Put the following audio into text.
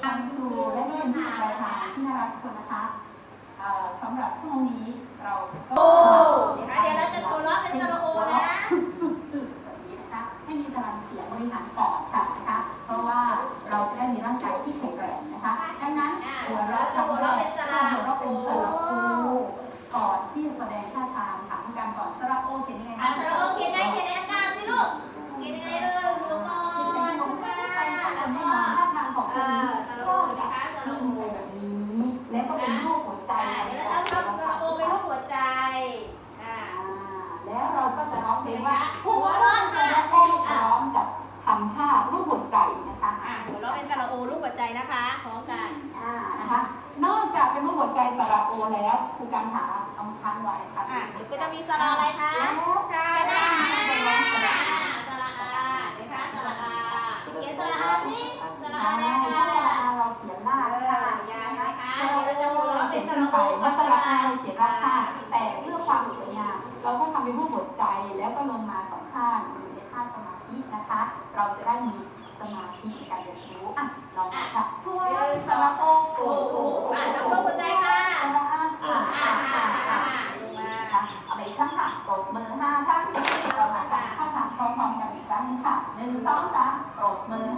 เป็นที่ปลายทางที่น่ารักทุกคนนะคะเอ่อสำหรับช่วงนี้เราก็โอ้นะคะเดี๋ยวเราจะทะเลาะกันสระโอนะ แบบนี้นะคะให้มีพลังเสียงบริหารปอดค่ะนะคะ เพราะว่าเราจะได้มีร่างกายที่แข็งแรงนะคะดังนั้นหัวเราะคำแรกถ้าหัวเราะเป็นสระโอก่อนที่จะแสดงท่าทาง ก็จะนะคะสระขึ้นโอไปแบบนี้แล้วก็เป็นรูปหัวใจอ่าเดี๋ยวเราจะทำสระโอเป็นรูปหัวใจอ่าแล้วเราก็จะร้องเพลงว่าหัวเร้อนสระโอพร้อมกับทำท่ารูปหัวใจนะคะอ่าหัวเราะเป็นสระโอรูปหัวใจนะคะพร้อมกันอ่านะคะ นอกจากเป็นรูปหัวใจสระโอแล้วครูการหาเอาพันไว้ค่ะอะเดี๋ยวก็จะมีสระอะไรคะ เราก็ทำเป็นรูปหัวใจแล้วก็ลงมาสองข้างอยู่ในท่าสมาธินะคะ เราจะได้มีสมาธิในการเรียนรู้อะลองดูค่ะหัวเราะเป็นสระโอโอ้โหอะทำรูปหัวใจค่ะสระอาอ่าอ่าอ่าอ่าค่ะเอาไปอีกครั้งค่ะปรบมือห้าครั้งเรามาทำท่าทางพร้อมๆกันอีกครั้งหนึ่งค่ะหนึ่งสองสามปรบมือห้าครั้ง